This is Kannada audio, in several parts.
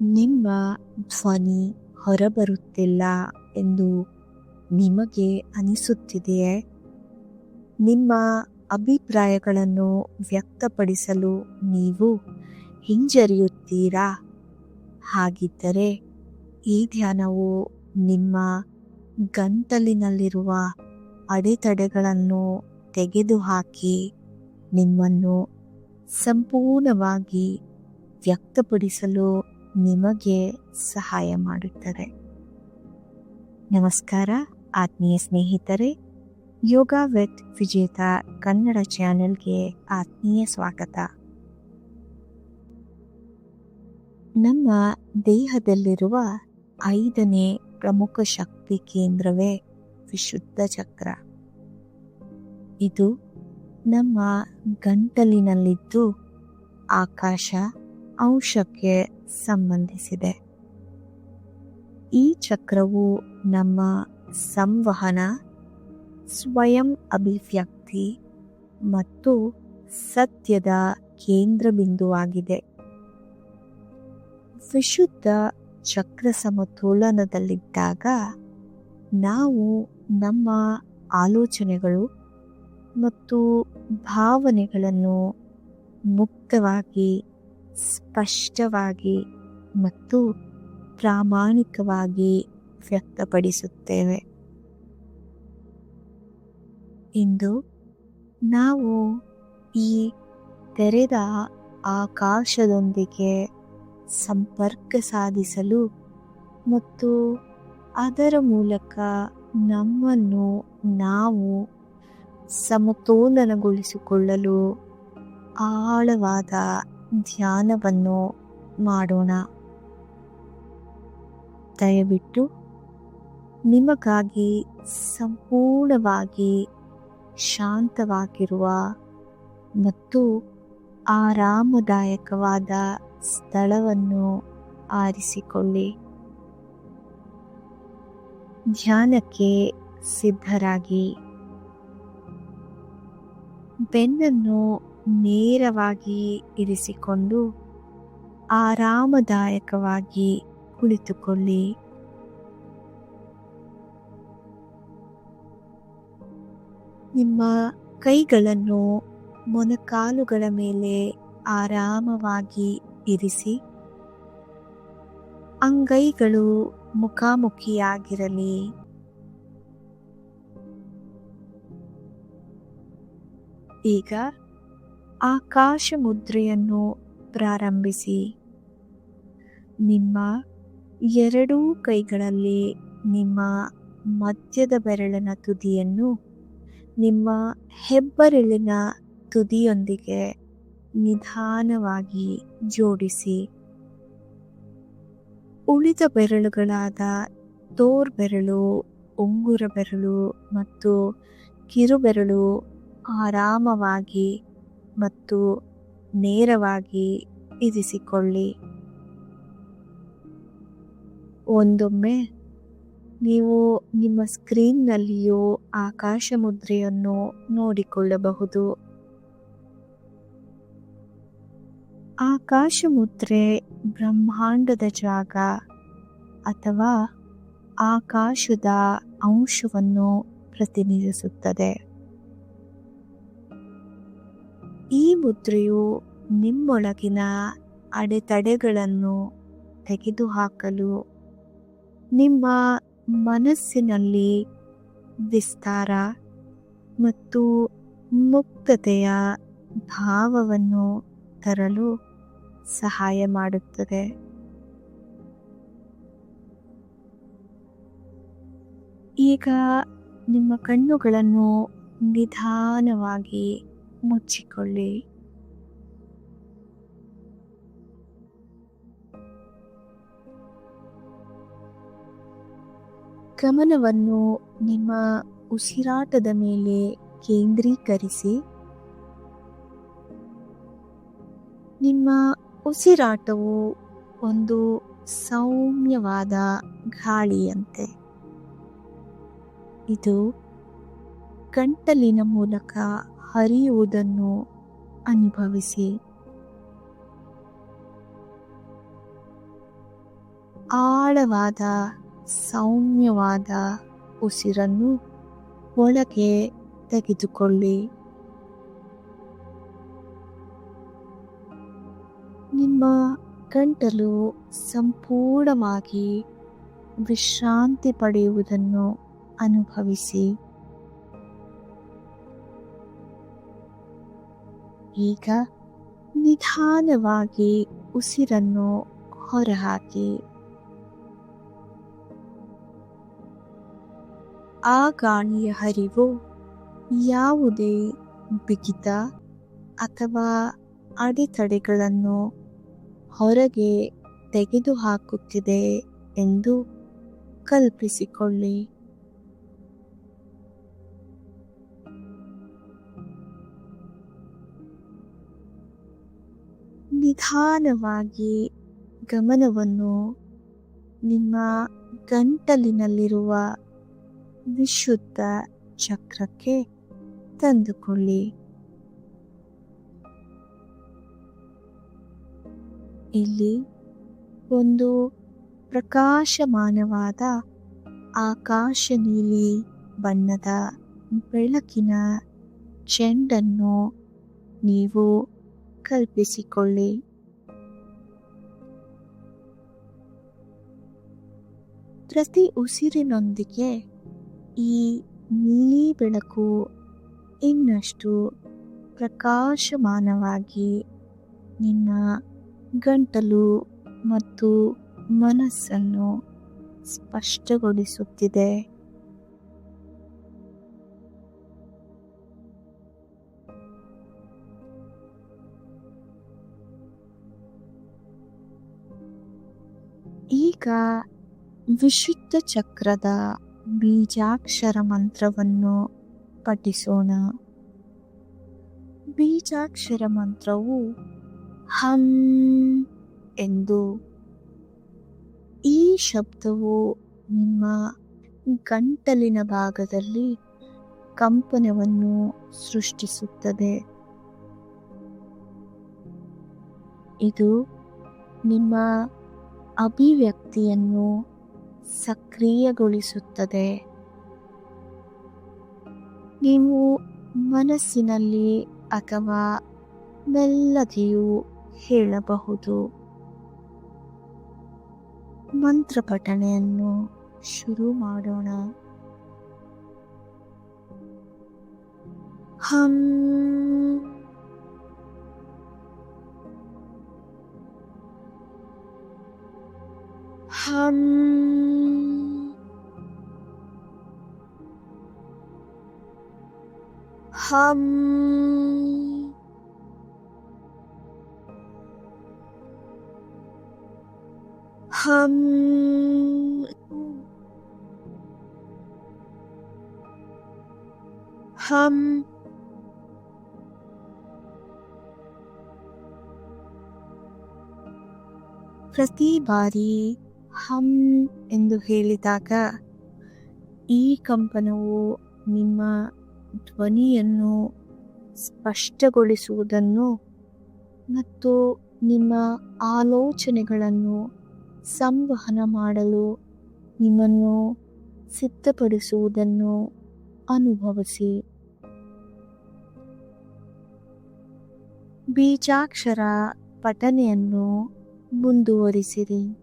ನಿಮ್ಮ ಧ್ವನಿ ಹೊರಬರುತ್ತಿಲ್ಲ ಎಂದು ನಿಮಗೆ ಅನಿಸುತ್ತಿದೆಯೇ? ನಿಮ್ಮ ಅಭಿಪ್ರಾಯಗಳನ್ನು ವ್ಯಕ್ತಪಡಿಸಲು ನೀವು ಹಿಂಜರಿಯುತ್ತೀರಾ? ಹಾಗಿದ್ದರೆ ಈ ಧ್ಯಾನವು ನಿಮ್ಮ ಗಂಟಲಿನಲ್ಲಿರುವ ಅಡೆತಡೆಗಳನ್ನು ತೆಗೆದುಹಾಕಿ ನಿಮ್ಮನ್ನು ಸಂಪೂರ್ಣವಾಗಿ ವ್ಯಕ್ತಪಡಿಸಲು ನಿಮಗೆ ಸಹಾಯ ಮಾಡುತ್ತದೆ. ನಮಸ್ಕಾರ, ಆತ್ಮೀಯ ಸ್ನೇಹಿತರೆ. ಯೋಗ ವಿತ್ ವಿಜೇತ ಕನ್ನಡ ಚಾನೆಲ್ಗೆ ಆತ್ಮೀಯ ಸ್ವಾಗತ. ನಮ್ಮ ದೇಹದಲ್ಲಿರುವ ಐದನೇ ಪ್ರಮುಖ ಶಕ್ತಿ ಕೇಂದ್ರವೇ ವಿಶುದ್ಧ ಚಕ್ರ. ಇದು ನಮ್ಮ ಗಂಟಲಿನಲ್ಲಿದ್ದು ಆಕಾಶ ಅಂಶಕ್ಕೆ ಸಂಬಂಧಿಸಿದೆ. ಈ ಚಕ್ರವು ನಮ್ಮ ಸಂವಹನ, ಸ್ವಯಂ ಅಭಿವ್ಯಕ್ತಿ ಮತ್ತು ಸತ್ಯದ ಕೇಂದ್ರ ಬಿಂದುವಾಗಿದೆ ವಿಶುದ್ಧ ಚಕ್ರ ಸಮತೋಲನದಲ್ಲಿದ್ದಾಗ ನಾವು ನಮ್ಮ ಆಲೋಚನೆಗಳು ಮತ್ತು ಭಾವನೆಗಳನ್ನು ಮುಕ್ತವಾಗಿ ಸ್ಪಷ್ಟವಾಗಿ ಮತ್ತು ಪ್ರಾಮಾಣಿಕವಾಗಿ ವ್ಯಕ್ತಪಡಿಸುತ್ತೇವೆ. ಇಂದು ನಾವು ಈ ತೆರೆದ ಆಕಾಶದೊಂದಿಗೆ ಸಂಪರ್ಕ ಸಾಧಿಸಲು ಮತ್ತು ಅದರ ಮೂಲಕ ನಮ್ಮನ್ನು ನಾವು ಸಮತೋಲನಗೊಳಿಸಿಕೊಳ್ಳಲು ಆಳವಾದ ಧ್ಯಾನವನ್ನು ಮಾಡೋಣ. ದಯವಿಟ್ಟು ನಿಮಗಾಗಿ ಸಂಪೂರ್ಣವಾಗಿ ಶಾಂತವಾಗಿರುವ ಮತ್ತು ಆರಾಮದಾಯಕವಾದ ಸ್ಥಳವನ್ನು ಆರಿಸಿಕೊಳ್ಳಿ. ಧ್ಯಾನಕ್ಕೆ ಸಿದ್ಧರಾಗಿ. ಬೆನ್ನನ್ನು ನೇರವಾಗಿ ಇರಿಸಿಕೊಂಡು ಆರಾಮದಾಯಕವಾಗಿ ಕುಳಿತುಕೊಳ್ಳಿ. ನಿಮ್ಮ ಕೈಗಳನ್ನು ಮೊನಕಾಲುಗಳ ಮೇಲೆ ಆರಾಮವಾಗಿ ಇರಿಸಿ. ಅಂಗೈಗಳು ಮುಖಾಮುಖಿಯಾಗಿರಲಿ. ಈಗ ಆಕಾಶ ಮುದ್ರೆಯನ್ನು ಪ್ರಾರಂಭಿಸಿ. ನಿಮ್ಮ ಎರಡೂ ಕೈಗಳಲ್ಲಿ ನಿಮ್ಮ ಮಧ್ಯದ ಬೆರಳಿನ ತುದಿಯನ್ನು ನಿಮ್ಮ ಹೆಬ್ಬೆರಳಿನ ತುದಿಯೊಂದಿಗೆ ನಿಧಾನವಾಗಿ ಜೋಡಿಸಿ. ಉಳಿದ ಬೆರಳುಗಳಾದ ತೋರ್ ಬೆರಳು, ಉಂಗುರ ಬೆರಳು ಮತ್ತು ಕಿರುಬೆರಳು ಆರಾಮವಾಗಿ ಮತ್ತು ನೇರವಾಗಿ ಇರಿಸಿಕೊಳ್ಳಿ. ಒಂದೊಮ್ಮೆ ನೀವು ನಿಮ್ಮ ಸ್ಕ್ರೀನ್ನಲ್ಲಿಯೂ ಆಕಾಶ ಮುದ್ರೆಯನ್ನು ನೋಡಿಕೊಳ್ಳಬಹುದು. ಆಕಾಶ ಮುದ್ರೆ ಬ್ರಹ್ಮಾಂಡದ ಜಾಗ ಅಥವಾ ಆಕಾಶದ ಅಂಶವನ್ನು ಪ್ರತಿನಿಧಿಸುತ್ತದೆ. ಮುದ್ರೆಯು ನಿಮ್ಮೊಳಗಿನ ಅಡೆತಡೆಗಳನ್ನು ತೆಗೆದುಹಾಕಲು ನಿಮ್ಮ ಮನಸ್ಸಿನಲ್ಲಿ ವಿಸ್ತಾರ ಮತ್ತು ಮುಕ್ತತೆಯ ಭಾವವನ್ನು ತರಲು ಸಹಾಯ ಮಾಡುತ್ತದೆ. ಈಗ ನಿಮ್ಮ ಕಣ್ಣುಗಳನ್ನು ನಿಧಾನವಾಗಿ ಮುಚ್ಚಿಕೊಳ್ಳಿ. ಗಮನವನ್ನು ನಿಮ್ಮ ಉಸಿರಾಟದ ಮೇಲೆ ಕೇಂದ್ರೀಕರಿಸಿ. ನಿಮ್ಮ ಉಸಿರಾಟವು ಒಂದು ಸೌಮ್ಯವಾದ ಗಾಳಿಯಂತೆ. ಇದು ಗಂಟಲಿನ ಮೂಲಕ ಹರಿಯುವುದನ್ನು ಅನುಭವಿಸಿ. ಆಳವಾದ ಸೌಮ್ಯವಾದ ಉಸಿರನ್ನು ಒಳಗೆ ತೆಗೆದುಕೊಳ್ಳಿ. ನಿಮ್ಮ ಗಂಟಲು ಸಂಪೂರ್ಣವಾಗಿ ವಿಶ್ರಾಂತಿ ಪಡೆಯುವುದನ್ನು ಅನುಭವಿಸಿ. ಈಗ ನಿಧಾನವಾಗಿ ಉಸಿರನ್ನು ಹೊರಹಾಕಿ. ಆ ಗಾಣಿಯ ಹರಿವು ಯಾವುದೇ ಬಿಗಿತ ಅಥವಾ ಅಡೆತಡೆಗಳನ್ನು ಹೊರಗೆ ತೆಗೆದುಹಾಕುತ್ತಿದೆ ಎಂದು ಕಲ್ಪಿಸಿಕೊಳ್ಳಿ. ನಿಧಾನವಾಗಿ ಗಮನವನ್ನು ನಿಮ್ಮ ಗಂಟಲಿನಲ್ಲಿರುವ ವಿಶುದ್ಧ ಚಕ್ರಕ್ಕೆ ತಂದುಕೊಳ್ಳಿ. ಇಲ್ಲಿ ಒಂದು ಪ್ರಕಾಶಮಾನವಾದ ಆಕಾಶ ನೀಲಿ ಬಣ್ಣದ ಬೆಳಕಿನ ಚೆಂಡನ್ನು ನೀವು ಕಲ್ಪಿಸಿಕೊಳ್ಳಿ. ಪ್ರತಿ ಉಸಿರಿನೊಂದಿಗೆ ಈ ನೀಲಿ ಬೆಳಕು ಇನ್ನಷ್ಟು ಪ್ರಕಾಶಮಾನವಾಗಿ ನಿನ್ನ ಗಂಟಲು ಮತ್ತು ಮನಸ್ಸನ್ನು ಸ್ಪಷ್ಟಗೊಳಿಸುತ್ತಿದೆ. ಈಗ ವಿಶುದ್ಧ ಚಕ್ರದ ಬೀಜಾಕ್ಷರ ಮಂತ್ರವನ್ನು ಪಠಿಸೋಣ. ಬೀಜಾಕ್ಷರ ಮಂತ್ರವು ಹಂ ಎಂದು ಈ ಶಬ್ದವು ನಿಮ್ಮ ಗಂಟಲಿನ ಭಾಗದಲ್ಲಿ ಕಂಪನವನ್ನು ಸೃಷ್ಟಿಸುತ್ತದೆ. ಇದು ನಿಮ್ಮ ಅಭಿವ್ಯಕ್ತಿಯನ್ನು ಸಕ್ರಿಯಗೊಳಿಸುತ್ತದೆ. ನೀವು ಮನಸ್ಸಿನಲ್ಲಿ ಅಥವಾ ಮೆಲ್ಲದೆಯೂ ಹೇಳಬಹುದು. ಮಂತ್ರ ಪಠಣೆಯನ್ನು ಶುರು ಮಾಡೋಣ. ಹಂ ಹಂ ಹಂ ಹಂ ಹಂ ಪ್ರತಿ ಬಾರಿ ಹಂ ಎಂದು ಹೇಳಿದಾಗ, ಈ ಕಂಪನವು ನಿಮ್ಮ ಧ್ವನಿಯನ್ನು ಸ್ಪಷ್ಟಗೊಳಿಸುವುದನ್ನು ಮತ್ತು ನಿಮ್ಮ ಆಲೋಚನೆಗಳನ್ನು ಸಂವಹನ ಮಾಡಲು ನಿಮ್ಮನ್ನು ಸಿದ್ಧಪಡಿಸುವುದನ್ನು ಅನುಭವಿಸಿ. ಬೀಜಾಕ್ಷರ ಪಠನೆಯನ್ನು ಮುಂದುವರಿಸಿರಿ.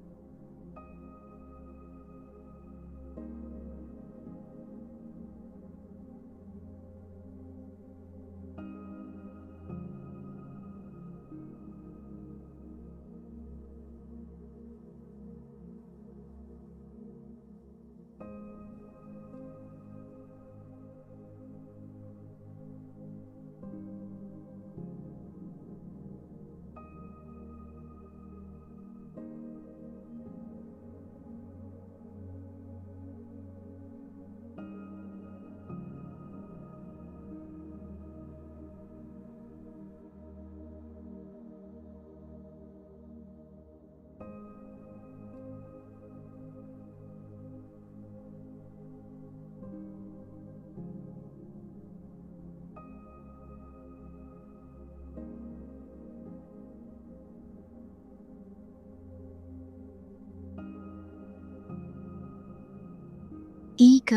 ಈಗ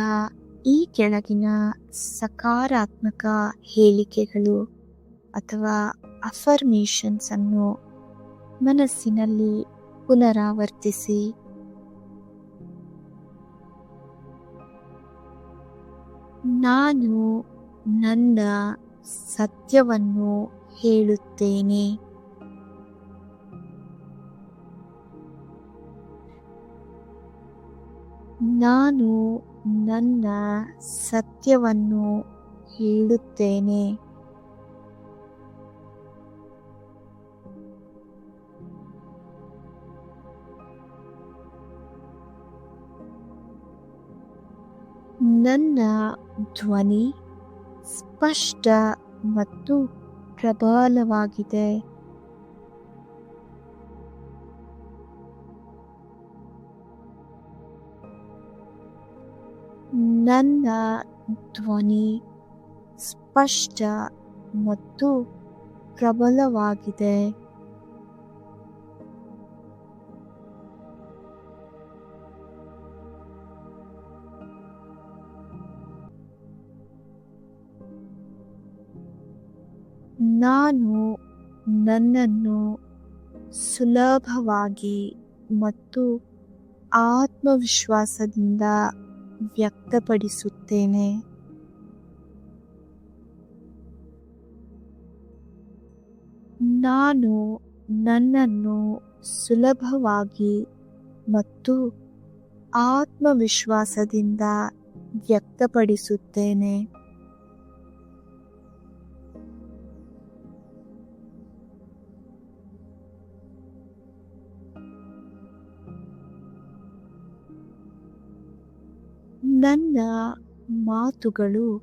ಈ ಕೆಳಗಿನ ಸಕಾರಾತ್ಮಕ ಹೇಳಿಕೆಗಳು ಅಥವಾ ಅಫರ್ಮೇಷನ್ಸ್ ಅನ್ನು ಮನಸ್ಸಿನಲ್ಲಿ ಪುನರಾವರ್ತಿಸಿ. ನಾನು ನನ್ನ ಸತ್ಯವನ್ನು ಹೇಳುತ್ತೇನೆ. ನಾನು ನನ್ನ ಸತ್ಯವನ್ನು ಹೇಳುತ್ತೇನೆ. ನನ್ನ ಧ್ವನಿ ಸ್ಪಷ್ಟ ಮತ್ತು ಪ್ರಬಲವಾಗಿದೆ. ನನ್ನ ಧ್ವನಿ ಸ್ಪಷ್ಟ ಮತ್ತು ಪ್ರಬಲವಾಗಿದೆ. ನಾನು ನನ್ನನ್ನು ಸುಲಭವಾಗಿ ಮತ್ತು ಆತ್ಮವಿಶ್ವಾಸದಿಂದ ವ್ಯಕ್ತಪಡಿಸುತ್ತೇನೆ. ನಾನು ನನ್ನನ್ನು ಸುಲಭವಾಗಿ ಮತ್ತು ಆತ್ಮವಿಶ್ವಾಸದಿಂದ ವ್ಯಕ್ತಪಡಿಸುತ್ತೇನೆ. ನನ್ನ ಮಾತುಗಳು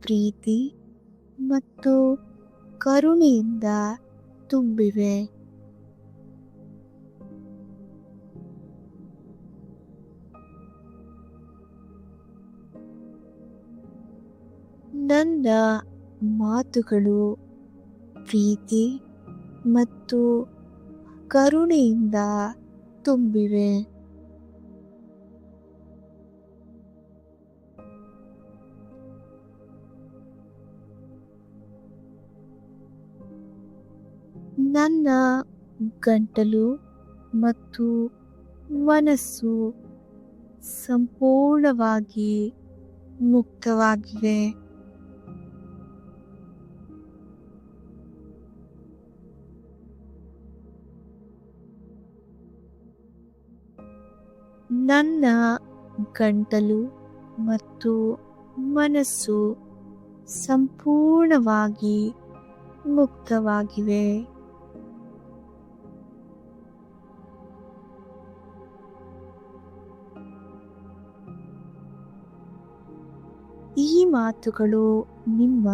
ಪ್ರೀತಿ ಮತ್ತು ಕರುಣೆಯಿಂದ ತುಂಬಿವೆ. ನನ್ನ ಮಾತುಗಳು ಪ್ರೀತಿ ಮತ್ತು ಕರುಣೆಯಿಂದ ತುಂಬಿವೆ. ಗಂಟಲು ಮತ್ತು ಮನಸ್ಸು ಸಂಪೂರ್ಣವಾಗಿ ಮುಕ್ತವಾಗಿವೆ ನನ್ನ ಗಂಟಲು ಮತ್ತು ಮನಸ್ಸು ಸಂಪೂರ್ಣವಾಗಿ ಮುಕ್ತವಾಗಿವೆ. ಮಾತುಗಳು ನಿಮ್ಮ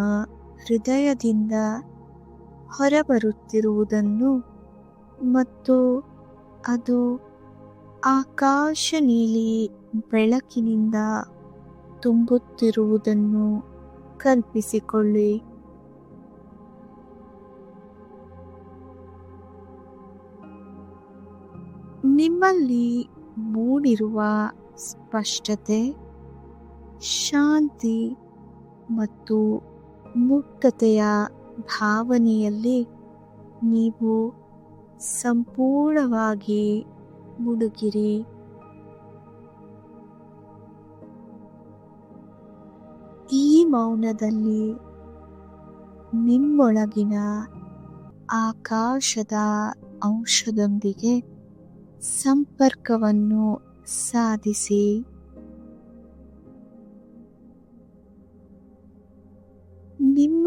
ಹೃದಯದಿಂದ ಹೊರಬರುತ್ತಿರುವುದನ್ನು ಮತ್ತು ಅದು ಆಕಾಶ ನೀಲಿ ಬೆಳಕಿನಿಂದ ತುಂಬುತ್ತಿರುವುದನ್ನು ಕಲ್ಪಿಸಿಕೊಳ್ಳಿ. ನಿಮ್ಮಲ್ಲಿ ಮೂಡಿರುವ ಸ್ಪಷ್ಟತೆ, ಶಾಂತಿ ಮತ್ತು ಮುಕ್ತತೆಯ ಭಾವನೆಯಲ್ಲಿ ನೀವು ಸಂಪೂರ್ಣವಾಗಿ ಮುಳುಗಿರಿ. ಈ ಮೌನದಲ್ಲಿ ನಿಮ್ಮೊಳಗಿನ ಆಕಾಶದ ಅಂಶದೊಂದಿಗೆ ಸಂಪರ್ಕವನ್ನು ಸಾಧಿಸಿ.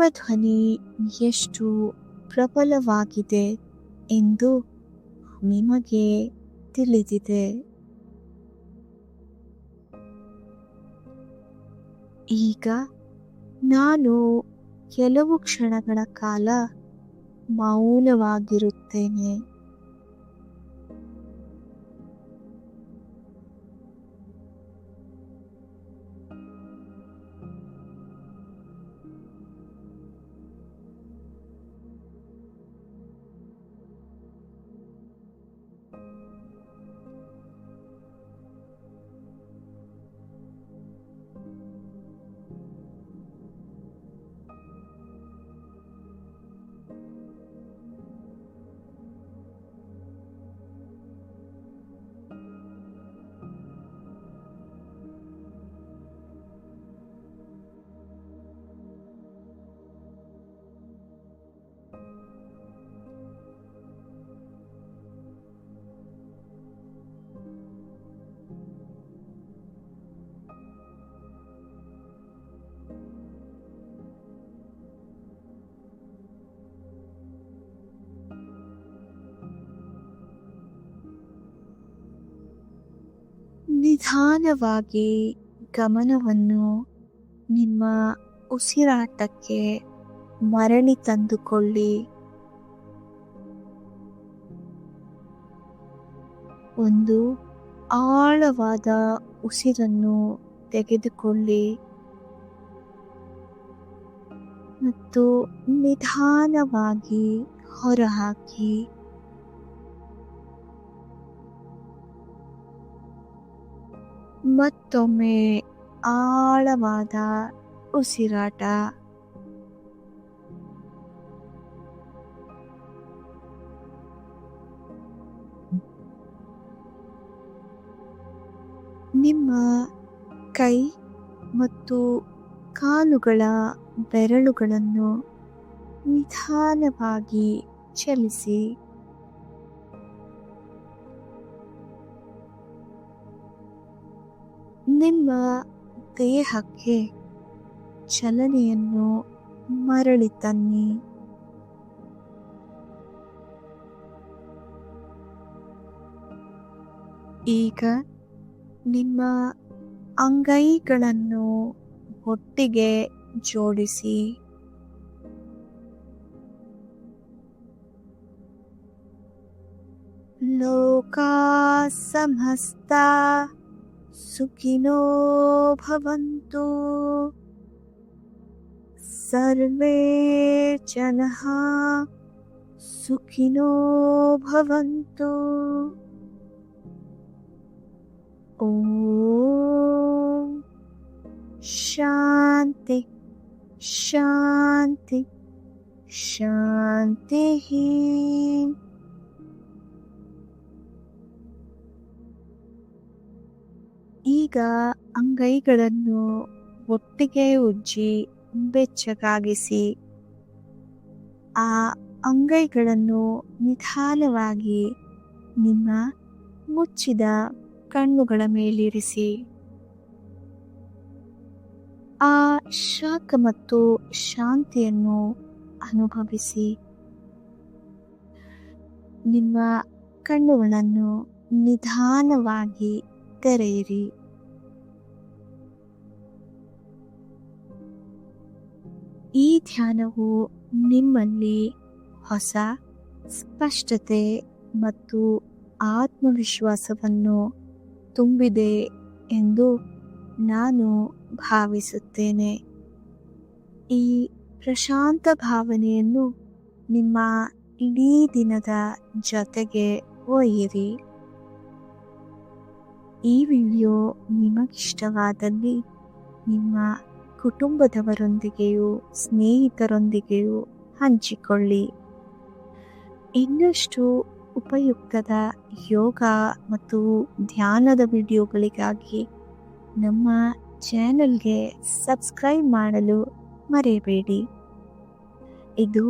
ನಿಮ್ಮ ಧ್ವನಿ ಎಷ್ಟು ಪ್ರಬಲವಾಗಿದೆ ಎಂದು ನಿಮಗೆ ತಿಳಿದಿದೆ. ಈಗ ನಾನು ಕೆಲವು ಕ್ಷಣಗಳ ಕಾಲ ಮೌನವಾಗಿರುತ್ತೇನೆ. ನಿಧಾನವಾಗಿ ಗಮನವನ್ನು ನಿಮ್ಮ ಉಸಿರಾಟಕ್ಕೆ ಮರಳಿ ತಂದುಕೊಳ್ಳಿ. ಒಂದು ಆಳವಾದ ಉಸಿರನ್ನು ತೆಗೆದುಕೊಳ್ಳಿ. ಮತ್ತು ನಿಧಾನವಾಗಿ ಹೊರಹಾಕಿ. ಮತ್ತೊಮ್ಮೆ ಆಳವಾದ ಉಸಿರಾಟ. ನಿಮ್ಮ ಕೈ ಮತ್ತು ಕಾಲುಗಳ ಬೆರಳುಗಳನ್ನು ನಿಧಾನವಾಗಿ ಚಲಿಸಿ. ನಿಮ್ಮ ದೇಹಕ್ಕೆ ಚಲನೆಯನ್ನು ಮರಳಿ ತನ್ನಿ. ಈಗ ನಿಮ್ಮ ಅಂಗೈಗಳನ್ನು ಒಟ್ಟಿಗೆ ಜೋಡಿಸಿ. ಲೋಕಾ ಸಮಸ್ತ सुखिनो भवन्तु। सर्वे जनः सुखिनो भवन्तु। ॐ शान्ति शान्ति शान्तिः। ಈಗ ಅಂಗೈಗಳನ್ನು ಒಟ್ಟಿಗೆ ಉಜ್ಜಿ ಬೆಚ್ಚಗಾಗಿಸಿ ಆ ಅಂಗೈಗಳನ್ನು ನಿಧಾನವಾಗಿ ನಿಮ್ಮ ಮುಚ್ಚಿದ ಕಣ್ಣುಗಳ ಮೇಲಿರಿಸಿ. ಆ ಶಾಖ ಮತ್ತು ಶಾಂತಿಯನ್ನು ಅನುಭವಿಸಿ. ನಿಮ್ಮ ಕಣ್ಣುಗಳನ್ನು ನಿಧಾನವಾಗಿ ತೆರೆಯಿರಿ. ಈ ಧ್ಯಾನವು ನಿಮ್ಮಲ್ಲಿ ಹೊಸ ಸ್ಪಷ್ಟತೆ ಮತ್ತು ಆತ್ಮವಿಶ್ವಾಸವನ್ನು ತುಂಬಿದೆ ಎಂದು ನಾನು ಭಾವಿಸುತ್ತೇನೆ. ಈ ಪ್ರಶಾಂತ ಭಾವನೆಯನ್ನು ನಿಮ್ಮ ಇಡೀ ದಿನದ ಜೊತೆಗೆ ಒಯ್ಯಿರಿ. ಈ ವಿಡಿಯೋ ನಿಮಗಿಷ್ಟವಾದಲ್ಲಿ ನಿಮ್ಮ ಕುಟುಂಬದವರೊಂದಿಗೆಯೂ, ಸ್ನೇಹಿತರೊಂದಿಗೆಯೂ ಹಂಚಿಕೊಳ್ಳಿ. ಇನ್ನಷ್ಟು ಉಪಯುಕ್ತದ ಯೋಗ ಮತ್ತು ಧ್ಯಾನದ ವಿಡಿಯೋಗಳಿಗಾಗಿ ನಮ್ಮ ಚಾನಲ್ಗೆ ಸಬ್ಸ್ಕ್ರೈಬ್ ಮಾಡಲು ಮರೆಯಬೇಡಿ. ಇದು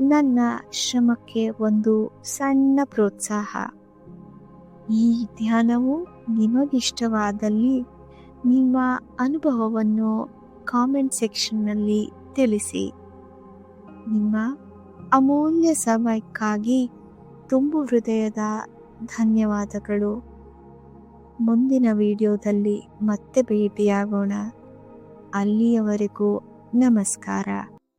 ನನ್ನ ಶ್ರಮಕ್ಕೆ ಒಂದು ಸಣ್ಣ ಪ್ರೋತ್ಸಾಹ. ಈ ಧ್ಯಾನವು ನಿಮಗಿಷ್ಟವಾದಲ್ಲಿ ನಿಮ್ಮ ಅನುಭವವನ್ನು ಕಾಮೆಂಟ್ ಸೆಕ್ಷನ್ನಲ್ಲಿ ತಿಳಿಸಿ. ನಿಮ್ಮ ಅಮೂಲ್ಯ ಸಮಯಕ್ಕಾಗಿ ತುಂಬು ಹೃದಯದ ಧನ್ಯವಾದಗಳು. ಮುಂದಿನ ವಿಡಿಯೋದಲ್ಲಿ ಮತ್ತೆ ಭೇಟಿಯಾಗೋಣ. ಅಲ್ಲಿಯವರೆಗೂ ನಮಸ್ಕಾರ.